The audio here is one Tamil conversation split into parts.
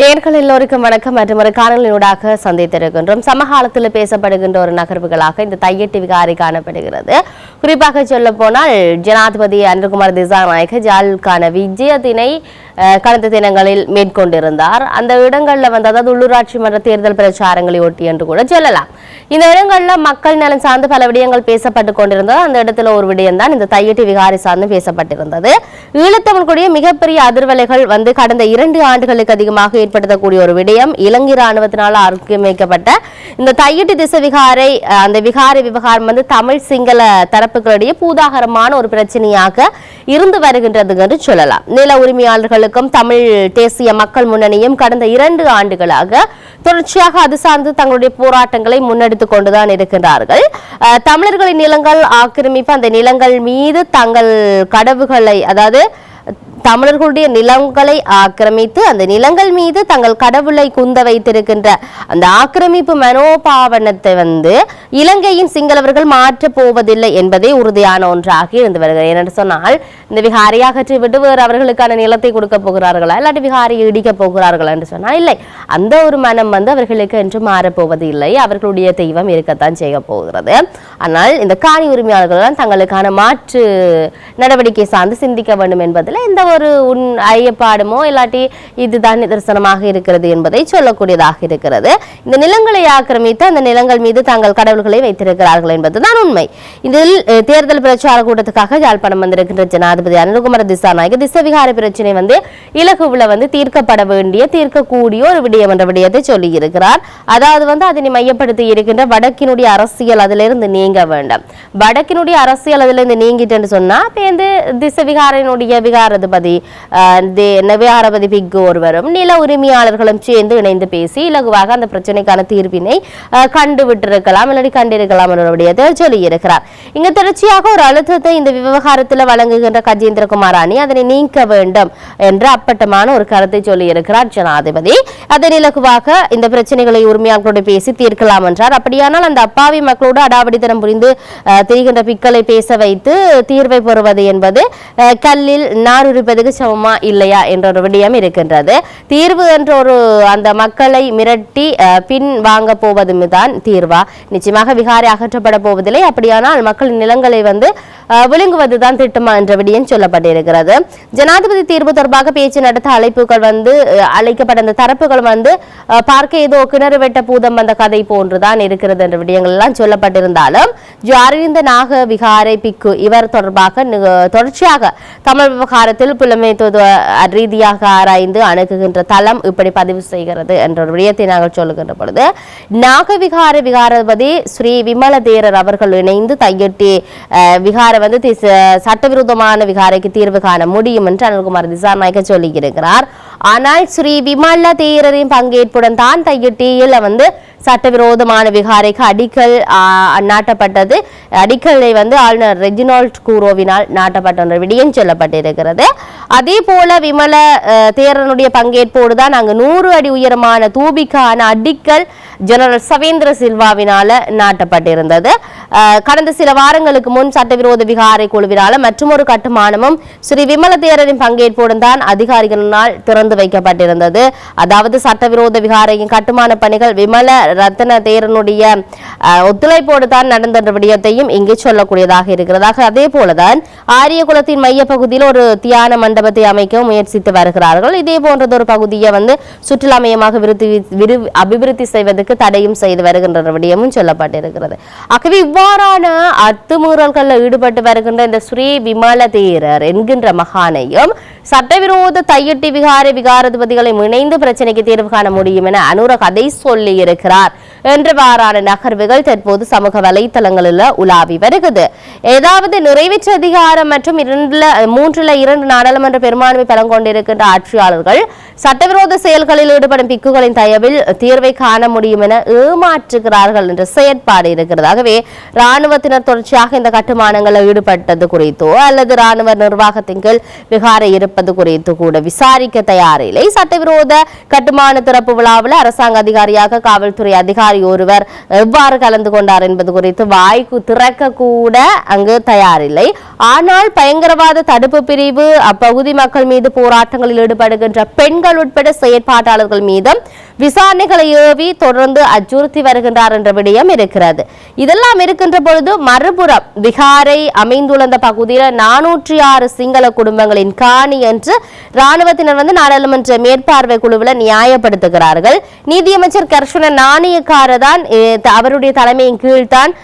நேர்கள் எல்லோருக்கும் வணக்கம் மற்றும் ஒரு காணொலியூடாக சந்தித்திருக்கின்றோம். சமகாலத்தில் பேசப்படுகின்ற ஒரு நகர்வுகளாக இந்த தையட்டி விகாரி காணப்படுகிறது. குறிப்பாக சொல்ல போனால் ஜனாதிபதி அன்றகுமார் திசாநாயக ஜாலுக்கான விஜயத்தினை கடந்த தினங்களில் மேற்கொண்டிருந்தார். அந்த இடங்களில் வந்து அதாவது உள்ளூராட்சி மன்ற தேர்தல் பிரச்சாரங்களை ஒட்டி என்று கூட சொல்லலாம். இந்த இடங்களில் மக்கள் நலன் சார்ந்து பல விடயங்கள் பேசப்பட்டு கொண்டிருந்தது. அந்த இடத்துல ஒரு விடயம் தான் இந்த தையட்டி விகாரை சார்ந்து பேசப்பட்டிருந்தது. ஈழத்தமிழ்குடிய மிகப்பெரிய அதிர்வலைகள் வந்து கடந்த இரண்டு ஆண்டுகளுக்கு அதிகமாக ஏற்படுத்தக்கூடிய ஒரு விடயம் இலங்கை ராணுவத்தினால் ஆக்கிரமிக்கப்பட்ட இந்த தையட்டி திசை விகாரை அந்த விகாரை விவகாரம் வந்து தமிழ் சிங்கள தரப்புகளிடையே பூதாகரமான ஒரு பிரச்சனையாக இருந்து வருகின்றது என்று சொல்லலாம். நில உரிமையாளர்கள் உரிமையாளர்களுக்கும் தமிழ் தேசிய மக்கள் முன்னணியும் கடந்த இரண்டு ஆண்டுகளாக தொடர்ச்சியாக அது சார்ந்து தங்களுடைய போராட்டங்களை முன்னெடுத்துக் கொண்டுதான் இருக்கின்றார்கள். அஹ், தமிழர்களின் நிலங்கள் ஆக்கிரமிப்பு அந்த நிலங்கள் மீது தங்கள் கடவுகளை அதாவது தமிழர்களுடைய நிலங்களை ஆக்கிரமித்து அந்த நிலங்கள் மீது தங்கள் கடவுளை குந்த வைத்திருக்கின்ற அந்த ஆக்கிரமிப்பு மனோபாவனத்தை வந்து இலங்கையின் சிங்களவர்கள் மாற்றப் போவதில்லை என்பதே உறுதியான ஒன்றாக இருந்து வருகிறது. ஏனென்று சொன்னால் இந்த விகாரி அகற்றி விட்டு வேறு அவர்களுக்கான நிலத்தை கொடுக்க போகிறார்களா? இல்லாட்டி விகாரி இடிக்க போகிறார்களா என்று சொன்னால் இல்லை. அந்த ஒரு மனம் வந்து அவர்களுக்கு என்று மாறப்போவது இல்லை அவர்களுடைய தெய்வம் இருக்கத்தான் செய்ய போகிறது. ஆனால் இந்த காணி உரிமையாளர்கள் தங்களுக்கான மாற்று நடவடிக்கை சார்ந்து சிந்திக்க வேண்டும் என்பதில் இந்த ஒரு ஒரு உன் ஐயப்பாடுமோ இல்லாட்டி இதுதான் நிதர்சனமாக இருக்கிறது என்பதை சொல்லக்கூடியதாக இருக்கிறது. இந்த நிலங்களை ஆக்கிரமித்து அந்த நிலங்கள் மீது தங்கள் கடவுள்களை வைத்திருக்கிறார்கள் என்பதுதான் உண்மை. இதில் தேர்தல் பிரச்சார கூட்டத்துக்காக யாழ்ப்பாணம் வந்திருக்கின்ற ஜனாதிபதி அனுகுமர திசாநாயக திசவிகார பிரச்சனை வந்து இலகுவில் வந்து தீர்க்கப்பட வேண்டிய தீர்க்கக்கூடிய ஒரு விடயம் என்ற விடயத்தை சொல்லி இருக்கிறார் அதாவது வந்து அதனை மையப்படுத்தி இருக்கின்ற வடக்கினுடைய அரசியல் அதிலிருந்து நீங்க வேண்டும். வடக்கினுடைய அரசியல் அதிலிருந்து நீங்கிட்டுன்னு சொன்னா இப்ப வந்து திசவிகாரனுடைய விகாரது பதில் தி- விகாரபதி பிக்கு ஒருவரும் நில உரிமையாளர்களும் சேர்ந்து இணைந்து பேசி இலகுவாக அந்த பிரச்சனைக்கான தீர்வினை அஹ், கண்டு விட்டிருக்கலாம் இல்லாட்டி கண்டிருக்கலாம் என்னுடைய சொல்லியிருக்கிறார். இங்கு தொடர்ச்சியாக ஒரு அழுத்தத்தை இந்த விவகாரத்தில் வழங்குகின்ற கஜேந்திரகுமார் அணி அதனை நீக்க வேண்டும் என்று அப்பட்டமான ஒரு கருத்தை சொல்லியிருக்கிறார் ஜனாதிபதி. அதன் இலகுவாக இந்த பிரச்சனைகளை உரிமையாளர்களோடு பேசி தீர்க்கலாம் என்றார். அப்படியானால் அந்த அப்பாவி மக்களோடு அடாவடித்தனம் புரிந்து திரிகின்ற பிக்களை பேச வைத்து தீர்வை பெறுவது என்பது கல்லில் நார் உரிப்பதுக்கு சமமா இல்லையா என்ற ஒரு விடயம் இருக்கின்றது. தீர்வு என்ற ஒரு அந்த மக்களை மிரட்டி பின் வாங்க போவதும் தான் தீர்வா? நிச்சயமாக விகாரை அகற்றப்பட போவதில்லை. அப்படியானால் மக்களின் நிலங்களை வந்து விழுங்குவதுதான் திட்டமா என்ற விடயம் சொல்லப்பட்டிருக்கிறது. ஜனாதிபதி தீர்வு தொடர்பாக பேச்சு நடத்த அழைப்புகள் வந்து அழைக்கப்பட்ட அந்த தரப்புகள் வந்து பார்க்க ஏதோ கிணறு வெட்ட பூதம் வந்த கதை போன்றுதான் இருக்கிறது என்ற விடயங்கள் எல்லாம் சொல்லப்பட்டிருந்தாலும் ஜாரிந்த நாக விகாரை பிக்கு இவர் தொடர்பாக தொடர்ச்சியாக தமிழ் விவகாரத்தில் புலமைத்துவ ரீதியாக ஆராய்ந்து அணுகுகின்ற தளம் இப்படி பதிவு செய்கிறது என்ற ஒரு விடயத்தை நாங்கள் சொல்லுகின்ற பொழுது நாகவிகார விகாரபதி ஸ்ரீ விமல தேரர் அவர்கள் இணைந்து தையொட்டி அஹ், விகார வந்து சட்டவிரோதமான விகாரைக்கு தீர்வு காண முடியும் என்று அனுகுமார் திசாநாயக்க சொல்லியிருக்கிறார். ஆனால் ஸ்ரீ விமல தேரரின் பங்கேற்புடன் தான் தையொட்டியில் வந்து சட்டவிரோதமான விகாரைக்கு அடிக்கல் நாட்டப்பட்டது. அடிக்கலை வந்து ஆளுநர் ரெஜினால்ட் கூரோவினால் நாட்டப்பட்ட விடியம் விடயம் சொல்லப்பட்டிருக்கிறது. அதே போல விமல தேரனுடைய பங்கேற்போடு தான் அங்கு நூறு அடி உயரமான தூபிக்கான அடிக்கல் ஜெனரல் சவேந்திர சில்வாவினால நாட்டப்பட்டிருந்தது. கடந்த சில வாரங்களுக்கு முன் சட்டவிரோத விகாரை குழுவினால மற்றொரு கட்டுமானமும் ஸ்ரீ விமல தேரரின் பங்கேற்போடு தான் அதிகாரிகளினால் திறந்து வைக்கப்பட்டிருந்தது. அதாவது சட்டவிரோத விகாரையின் கட்டுமான பணிகள் விமல ரத்ன தேரனுடைய ஒத்துழைப்போடு தான் நடந்த விடயத்தையும் இங்கே சொல்லக்கூடியதாக இருக்கிறதாக. அதே போலதான் ஆரியகுலத்தின் மைய பகுதியில் ஒரு தியான மண்டபத்தை அமைக்க முயற்சித்து வருகிறார்கள். இதே போன்றது ஒரு பகுதியை வந்து சுற்றுலா மையமாக விருத்தி விரு- அபிவிருத்தி செய்வதற்கு தடையும் செய்து வருகின்ற விடயமும் சொல்லப்பட்டிருக்கிறது. ஆகவே இவ்வாறான அத்துமீறல்களில் ஈடுபட்டு வருகின்ற இந்த ஸ்ரீ விமல தேரர் என்கின்ற மகானையும் சட்டவிரோத தையட்டி விகார விகாரதிபதிகளையும் இணைந்து பிரச்சனைக்கு தீர்வு காண முடியும் என அனுர கதை சொல்லி இருக்கிறார். என்றவாறான நகர்வுகள் தற்போது சமூக வலைத்தளங்களில் உலாவி வருகிறது. ஏதாவது நிறைவேற்று அதிகாரம் மற்றும் இரண்டுல மூன்றுல இரண்டு நாடாளுமன்ற பெரும்பான்மை பலம் கொண்டிருக்கின்ற ஆட்சியாளர்கள் சட்டவிரோத செயல்களில் ஈடுபடும் பிக்குகளின் தயவில் தீர்வை காண முடியும் என ஏமாற்றுகிறார்கள் என்ற செயற்பாடு இருக்கிறதாகவே ராணுவத்தினர் தொடர்ச்சியாக இந்த கட்டுமானங்களில் ஈடுபட்டது குறித்தோ அல்லது ராணுவ நிர்வாகத்தின் கீழ் விகாரை இருப்பது குறித்து கூட விசாரிக்க தயாரில்லை சட்டவிரோத கட்டுமான திறப்பு விழாவில் அரசாங்க அதிகாரியாக காவல்துறை அதிகாரி ஒருவர் எவ்வாறு கலந்து கொண்டார் என்பது குறித்து வாய்க்கு திறக்க கூட அங்கு தயாரில்லை ஆனால் பயங்கரவாத தடுப்பு பிரிவு அப்பகுதி மக்கள் மீது போராட்டங்களில் ஈடுபடுகின்ற பெண்கள் உட்பட செயற்பாட்டாளர்கள் மீதும் விசாரணைகளை ஏவி தொடர்ந்து அச்சுறுத்தி வருகின்றார் என்ற விடயம் இருக்கிறது. இதெல்லாம் பார்க்கின்ற பொழுது மறுபுறம் விகாரை அமைந்துள்ள பகுதியில் நானூற்றி ஆறு சிங்கள குடும்பங்களின் காணி என்று ராணுவத்தினர் வந்து நாடாளுமன்ற மேற்பார்வை குழுவில் நியாயப்படுத்துகிறார்கள். நீதியமைச்சர் கர்ஷன நாணயக்கார தான் அவருடைய தலைமையின் கீழ்தான்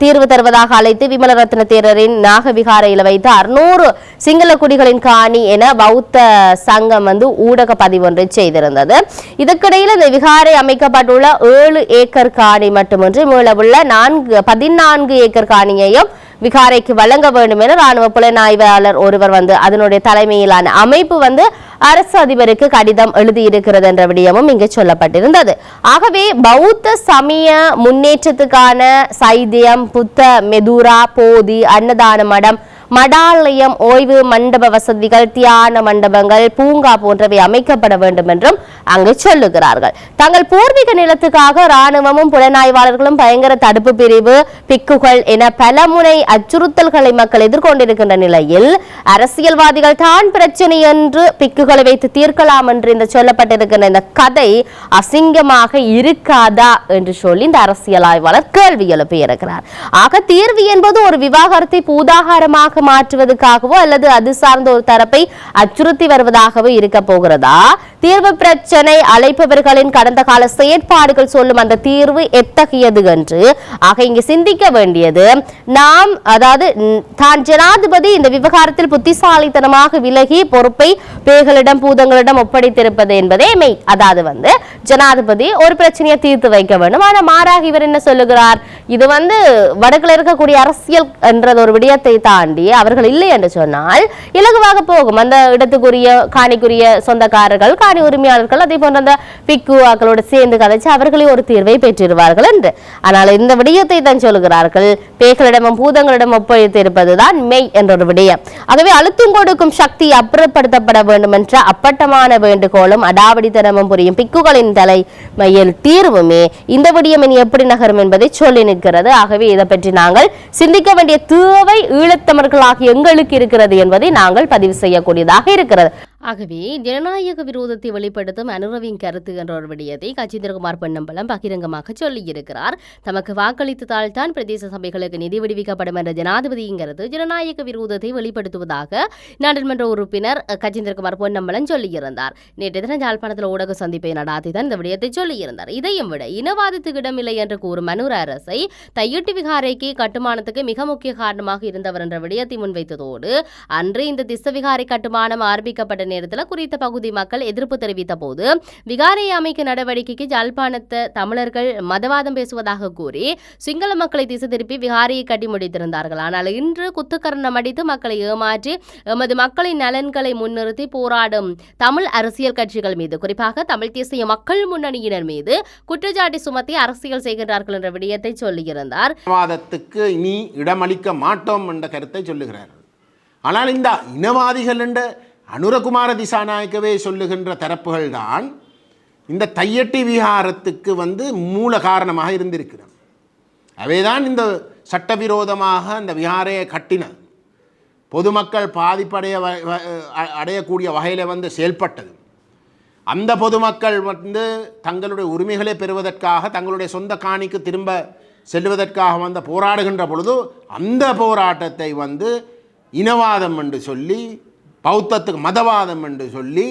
தீர்வு தருவதாக அழைத்து விமலரத்ன தேரரின் நாகவிகாரையில் வைத்து அறுநூறு சிங்கள குடிகளின் காணி என பௌத்த சங்கம் வந்து ஊடக பதிவு ஒன்றை செய்திருந்தது. இதற்கிடையில் இந்த விகாரை அமைக்கப்பட்டுள்ள ஏழு ஏக்கர் காணி மட்டுமின்றி மீளவுள்ள நான்கு பதினான்கு ஏக்கர் காணியையும் விகாரைக்கு வழங்க வேண்டும் என ராணுவ புலனாய்வாளர் ஒருவர் வந்து அதனுடைய தலைமையிலான அமைப்பு வந்து அரசு அதிபருக்கு கடிதம் எழுதியிருக்கிறது என்ற விடயமும் இங்கு சொல்லப்பட்டிருந்தது. ஆகவே பௌத்த சமய முன்னேற்றத்துக்கான சைத்தியம் புத்த மெதுரா போதி அன்னதான மடம் மடாலயம் ஓய்வு மண்டப வசதிகள் தியான மண்டபங்கள் பூங்கா போன்றவை அமைக்கப்பட வேண்டும் என்றும் அங்கு சொல்லுகிறார்கள். தங்கள் பூர்வீக நிலத்துக்காக ராணுவமும் புலனாய்வாளர்களும் பயங்கர தடுப்பு பிரிவு பிக்குகள் என பலமுனை அச்சுறுத்தல்களை மக்கள் எதிர்கொண்டிருக்கின்ற நிலையில் அரசியல்வாதிகள் தான் பிரச்சனை என்று பிக்குகளை வைத்து தீர்க்கலாம் என்று இந்த சொல்லப்பட்டிருக்கின்ற இந்த கதை அசிங்கமாக இருக்காதா என்று சொல்லி இந்த அரசியல் ஆய்வாளர் கேள்வி எழுப்பியிருக்கிறார். ஆக தீர்வு என்பது ஒரு விவாகரத்தை பூதாகாரமாக மாற்றுவதற்காகவோ அல்லது அது சார்ந்த ஒரு தரப்பை அச்சுறுத்தி வருவதாகவோ இருக்க போகிறதா? தீர்வு பிரச்சனை அழைப்பவர்களின் கடந்த கால செயற்பாடுகள் சொல்லும் அந்த தீர்வு எத்தகையது என்று? ஆக இங்கு சிந்திக்க வேண்டியது நாம் அதாவது தான் ஜனாதிபதி இந்த விவகாரத்தில் புத்திசாலித்தனமாக விலகி பொறுப்பை பேய்களிடம் பூதங்களிடம் ஒப்படைத்திருப்பது என்பதே மெய். அதாவது வந்து ஜனாதிபதி ஒரு பிரச்சனையை தீர்த்து வைக்க வேண்டும். ஆனால் மாறாக இவர் என்ன சொல்லுகிறார்? இது வந்து வடக்குல இருக்கக்கூடிய அரசியல் என்றது ஒரு விடயத்தை தாண்டி அவர்கள் இல்லை என்று சொன்னால் இலகுவாக போகும். அந்த இடத்துக்குரிய காணிக்குரிய சொந்தக்காரர்கள் காணி உரிமையாளர்கள் அதே போன்ற அந்த பிக்குவாக்களோடு சேர்ந்து கதைச்சு அவர்களே ஒரு தீர்வை பெற்றிருவார்கள் என்று. ஆனால் இந்த விடயத்தை தான் சொல்கிறார்கள். பேய்களிடமும் பூதங்களிடம் ஒப்படைத்து இருப்பதுதான் மெய் என்ற ஒரு விடயம். ஆகவே அழுத்தம் கொடுக்கும் சக்தி அப்புறப்படுத்தப்பட வேண்டும் என்ற அப்பட்டமான வேண்டுகோளும் அடாவடித்தனமும் புரியும் பிக்குகளின் தலைமையில் தீர்வுமே இந்த விடயம் இனி எப்படி நகரும் என்பதை சொல்லி இருக்கிறது ஆகவே இதை பற்றி நாங்கள் சிந்திக்க வேண்டிய தேவை ஈழத்தமிழர்களாகிய எங்களுக்கு இருக்கிறது என்பதை நாங்கள் பதிவு செய்யக்கூடியதாக இருக்கிறது. ஆகவே ஜனநாயக விரோதத்தை வெளிப்படுத்தும் அனுரவின் கருத்து என்ற ஒரு விடயத்தை கச்சிந்திரகுமார் பொன்னம்பலம் பகிரங்கமாக சொல்லியிருக்கிறார். தமக்கு வாக்களித்ததால் தான் பிரதேச சபைகளுக்கு நிதி விடுவிக்கப்படும் என்ற ஜனாதிபதியின் கருத்து ஜனநாயக விரோதத்தை வெளிப்படுத்துவதாக நாடாளுமன்ற உறுப்பினர் அஹ், கஜேந்திரகுமார் பொன்னம்பலம் சொல்லியிருந்தார். நேற்று தினம் யாழ்ப்பாணத்தில் ஊடக சந்திப்பை நடாத்தி தான் இந்த விடயத்தை சொல்லியிருந்தார். இதையும் விட இனவாதத்துக்கு இடமில்லை என்று கூறும் அனுர அரசை தையிட்டு விகாரைக்கு கட்டுமானத்துக்கு மிக முக்கிய காரணமாக இருந்தவர் என்ற விடயத்தை முன்வைத்ததோடு அன்று இந்த திசவிகாரை கட்டுமானம் ஆரம்பிக்கப்பட்ட நேரத்தில் குறித்த பகுதி மக்கள் எதிர்ப்பு தெரிவித்த போது விகாரை அமைக்க நடவடிக்கைக்கு ஜாழ்ப்பாணத்த தமிழர்கள் மதவாதம் பேசுவதாக கூறி சிங்கள மக்களை திசை திருப்பி விகாரையை கட்டி முடித்திருந்தார்கள். ஆனால் இன்று குத்துக்கரணம் அடித்து மக்களை ஏமாற்றி எமது மக்களின் நலன்களை முன்னிறுத்தி போராடும் தமிழ் அரசியல் கட்சிகள் மீது குறிப்பாக தமிழ் தேசிய மக்கள் முன்னணியினர் மீது குற்றச்சாட்டு சுமத்தி அரசியல் செய்கின்றார்கள் என்ற விடயத்தை சொல்லியிருந்தார். இனவாதத்துக்கு இனி இடமளிக்க மாட்டோம் என்ற கருத்தை சொல்லுகிறார் ஆனால் இந்த இனவாதிகள் என்ற அனுரகுமார திசாநாயக்கவே சொல்லுகின்ற தரப்புகள் தான் இந்த தையட்டி விஹாரத்துக்கு வந்து மூல காரணமாக இருந்திருக்கிறது. அவைதான் இந்த சட்டவிரோதமாக இந்த விஹாரையை கட்டினது. பொதுமக்கள் பாதிப்படைய வ- வ- அ- அடையக்கூடிய வகையில் வந்து செயல்பட்டது. அந்த பொதுமக்கள் வந்து தங்களுடைய உரிமைகளை பெறுவதற்காக தங்களுடைய சொந்த காணிக்கு திரும்ப செல்வதற்காக வந்து போராடுகின்ற பொழுது அந்த போராட்டத்தை வந்து இனவாதம் என்று சொல்லி பௌத்தத்துக்கு மதவாதம் என்று சொல்லி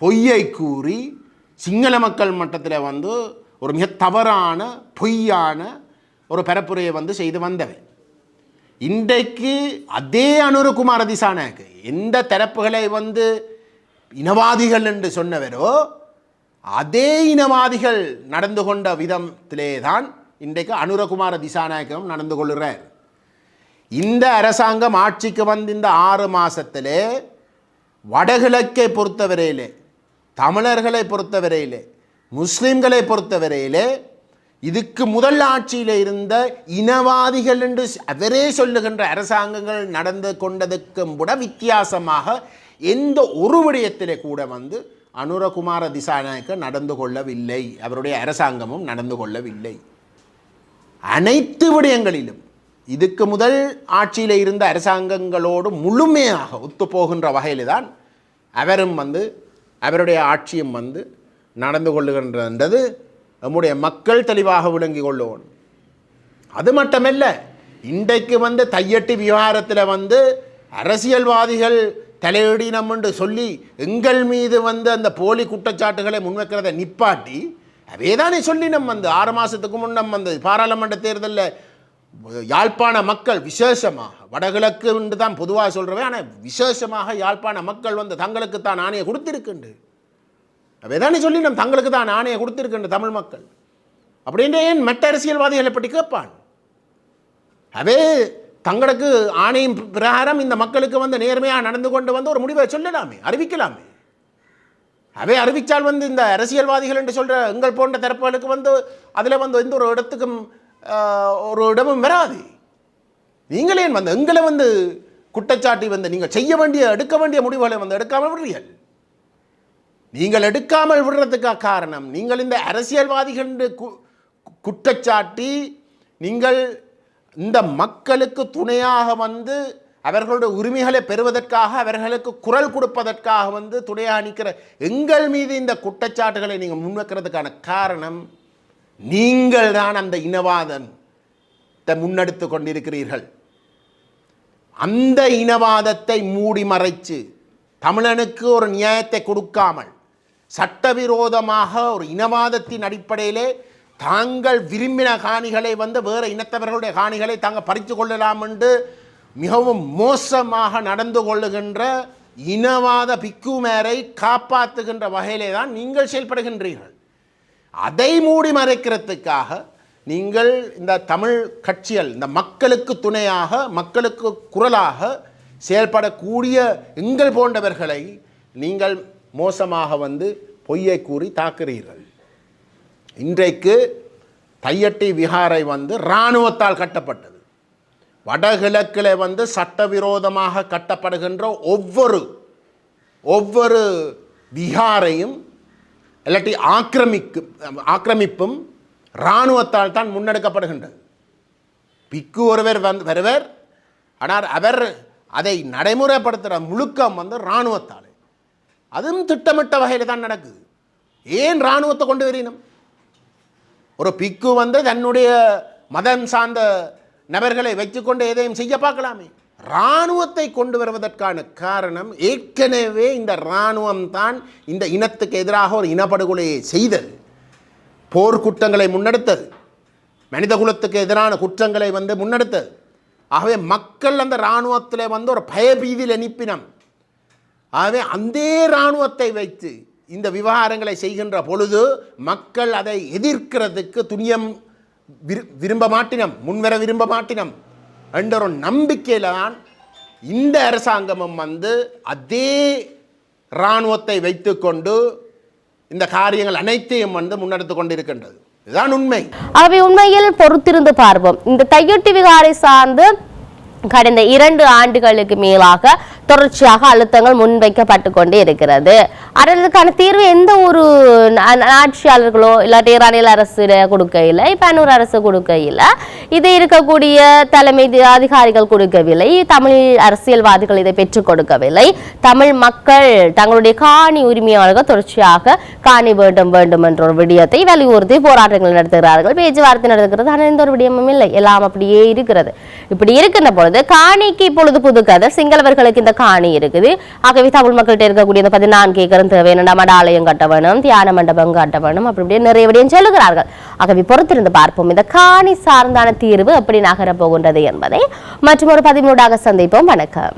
பொய்யை கூறி சிங்கள மக்கள் மட்டத்தில் வந்து ஒரு மிக தவறான பொய்யான ஒரு பரப்புரையை வந்து செய்து வந்தவை. இன்றைக்கு அதே அனுரகுமார திசாநாயக்கு எந்த தரப்புகளை வந்து இனவாதிகள் என்று சொன்னவரோ அதே இனவாதிகள் நடந்து கொண்ட விதத்திலே தான் இன்றைக்கு அனுரகுமார திசாநாயகம் நடந்து கொள்கிறார். இந்த அரசாங்கம் ஆட்சிக்கு வந்து இந்த ஆறு மாதத்திலே வடகிழக்கை பொறுத்தவரையிலே தமிழர்களை பொறுத்தவரையிலே முஸ்லீம்களை பொறுத்தவரையிலே இதுக்கு முதல் ஆட்சியில் இருந்த இனவாதிகள் என்று அவரே சொல்லுகின்ற அரசாங்கங்கள் நடந்து கொண்டதுக்கும் கூட வித்தியாசமாக எந்த ஒரு விடயத்திலே கூட வந்து அனுரகுமார திசாநாயக்க நடந்து கொள்ளவில்லை. அவருடைய அரசாங்கமும் நடந்து கொள்ளவில்லை. அனைத்து விடயங்களிலும் இதுக்கு முதல் ஆட்சியில் இருந்த அரசாங்கங்களோடு முழுமையாக ஒத்துப்போகின்ற வகையில் தான் அவரும் வந்து அவருடைய ஆட்சியும் வந்து நடந்து கொள்ளுகின்றது நம்முடைய மக்கள் தெளிவாக விளங்கி கொள்ளுவோம். அது மட்டுமல்ல இன்றைக்கு வந்து தையட்டி விவகாரத்தில் வந்து அரசியல்வாதிகள் தலையிடினம் என்று சொல்லி எங்கள் மீது வந்து அந்த போலி குற்றச்சாட்டுகளை முன்வைக்கிறதை நிப்பாட்டி அவேதானே சொல்லி நம்ம வந்து. ஆறு மாதத்துக்கு முன் நம்ம வந்து பாராளுமன்ற தேர்தலில் யாழ்ப்பாண மக்கள் விசேஷமாக வடகிழக்கு என்று தான் பொதுவாக சொல்கிறவே ஆனால் விசேஷமாக யாழ்ப்பாண மக்கள் வந்து தங்களுக்கு தான் ஆணையை கொடுத்துருக்குண்டு அவைதானே சொல்லி நம் தங்களுக்கு தான் ஆணையை கொடுத்துருக்குண்டு தமிழ் மக்கள். அப்படின்ற ஏன் மற்ற அரசியல்வாதிகளை பற்றி கேட்பான்? அவே தங்களுக்கு ஆணையின் பிரகாரம் இந்த மக்களுக்கு வந்து நேர்மையாக நடந்து கொண்டு வந்து ஒரு முடிவை சொல்லலாமே அறிவிக்கலாமே. அவை அறிவித்தால் வந்து இந்த அரசியல்வாதிகள் என்று சொல்கிற எங்கள் போன்ற தரப்புகளுக்கு வந்து அதில் வந்து எந்த ஒரு இடத்துக்கும் ஒரு இடமும் வராது. நீங்களே வந்து எங்களை வந்து குற்றச்சாட்டி வந்து நீங்கள் செய்ய வேண்டிய எடுக்க வேண்டிய முடிவுகளை வந்து எடுக்காமல் விடுறீர்கள்? நீங்கள் எடுக்காமல் விடுறதுக்காக காரணம் நீங்கள் இந்த அரசியல்வாதிகள் கு- குற்றச்சாட்டி நீங்கள் இந்த மக்களுக்கு துணையாக வந்து அவர்களுடைய உரிமைகளை பெறுவதற்காக அவர்களுக்கு குரல் கொடுப்பதற்காக வந்து துணையாக நிற்கிற எங்கள் மீது இந்த குற்றச்சாட்டுகளை நீங்கள் முன்வைக்கிறதுக்கான காரணம் நீங்கள் தான் அந்த இனவாதத்தை முன்னெடுத்து கொண்டிருக்கிறீர்கள். அந்த இனவாதத்தை மூடி மறைச்சு தமிழனுக்கு ஒரு நியாயத்தை கொடுக்காமல் சட்டவிரோதமாக ஒரு இனவாதத்தின் அடிப்படையிலே தாங்கள் விரும்பின காணிகளை வந்து வேறு இனத்தவர்களுடைய காணிகளை தாங்கள் பறித்து கொள்ளலாம் என்று மிகவும் மோசமாக நடந்து கொள்ளுகின்ற இனவாத பிக்குமேரை காப்பாற்றுகின்ற வகையிலே தான் நீங்கள் செயல்படுகின்றீர்கள். அதை மூடி மறைக்கிறதுக்காக நீங்கள் இந்த தமிழ் கட்சிகள் இந்த மக்களுக்கு துணையாக மக்களுக்கு குரலாக செயல்படக்கூடிய எங்கள் போன்றவர்களை நீங்கள் மோசமாக வந்து பொய்யை கூறி தாக்குறீர்கள். இன்றைக்கு தையட்டி விகாரை வந்து இராணுவத்தால் கட்டப்பட்டது. வடகிழக்கில் வந்து சட்டவிரோதமாக கட்டப்படுகின்ற ஒவ்வொரு ஒவ்வொரு விகாரையும் இல்லாட்டி ஆக்கிரமிக்கு ஆக்கிரமிப்பும் இராணுவத்தால் தான் முன்னெடுக்கப்படுகின்றது. பிக்கு ஒருவர் வந்து வருவர் ஆனால் அவர் அதை நடைமுறைப்படுத்துகிற முழுக்கம் வந்து இராணுவத்தால். அதுவும் திட்டமிட்ட வகையில் தான் நடக்குது. ஏன் இராணுவத்தை கொண்டு வரணும் ஒரு பிக்கு வந்து தன்னுடைய மதம் சார்ந்த நபர்களை வச்சுக்கொண்டு எதையும் செய்ய பார்க்கலாமே. இராணுவத்தை கொண்டு வருவதற்கான காரணம் ஏற்கனவே இந்த இராணுவம் தான் இந்த இனத்துக்கு எதிராக ஒரு இனப்படுகொலையை செய்தது. போர்க்குற்றங்களை முன்னெடுத்தது. மனித குலத்துக்கு எதிரான குற்றங்களை வந்து முன்னெடுத்தது. ஆகவே மக்கள் அந்த இராணுவத்தில் வந்து ஒரு பயபீதியில் அனுப்பினம் ஆகவே அந்த இராணுவத்தை வைத்து இந்த விவகாரங்களை செய்கின்ற பொழுது மக்கள் அதை எதிர்க்கிறதுக்கு துணியம் விரு- விரும்ப மாட்டினம் முன்வர விரும்ப மாட்டினம். என்ற ஒரு நம்பிக்கையில் தான் இந்த அரசாங்கமும் வந்து அதே இராணுவத்தை வைத்துக்கொண்டு இந்த காரியங்கள் அனைத்தையும் வந்து முன்னெடுத்து கொண்டிருக்கின்றது. இதுதான் உண்மை. அவை உண்மையில் பொறுத்திருந்து பார்ப்போம். இந்த தையொட்டி விகாரை சார்ந்து கடந்த இரண்டு ஆண்டுகளுக்கு மேலாக தொடர்ச்சியாக அழுத்தங்கள் முன்வைக்கப்பட்டு கொண்டே இருக்கிறது. அதற்கான தீர்வு எந்த ஒரு ஆட்சியாளர்களோ இல்லாட்டி ரணில் அரசு கொடுக்கையில் இப்ப அன்னூர் அரசு கொடுக்கையில் இது இருக்கக்கூடிய தலைமை அதிகாரிகள் கொடுக்கவில்லை தமிழ் அரசியல்வாதிகள் இதை பெற்றுக் கொடுக்கவில்லை. தமிழ் மக்கள் தங்களுடைய காணி உரிமையாளர்கள் தொடர்ச்சியாக காணி வேண்டும் வேண்டும் என்ற ஒரு விடயத்தை வலியுறுத்தி போராட்டங்கள் நடத்துகிறார்கள். பேச்சுவார்த்தை நடத்துகிறது ஆனால் எந்த ஒரு விடயமும் இல்லை. எல்லாம் அப்படியே இருக்கிறது. இப்படி இருக்கின்ற பொழுது காணிக்கு இப்பொழுது புது கதை. சிங்களவர்களுக்கு இந்த காணி இருக்குது. ஆகவே தமிழ் மக்கள்கிட்ட இருக்கக்கூடிய இந்த பதினான்கு ஏக்கரும் தேவை நம்ம ஆலயம் கட்ட வேணும் தியான மண்டபம் கட்ட வேணும் அப்படி இப்படி நிறைய விடயம் சொல்லுகிறார்கள். ஆகவே பொறுத்திருந்து பார்ப்போம். இந்த காணி சார்ந்தான தீர்வு எப்படி நகரப் போகின்றது என்பதை. மற்றும் ஒரு பதிமூடாக சந்திப்போம். வணக்கம்.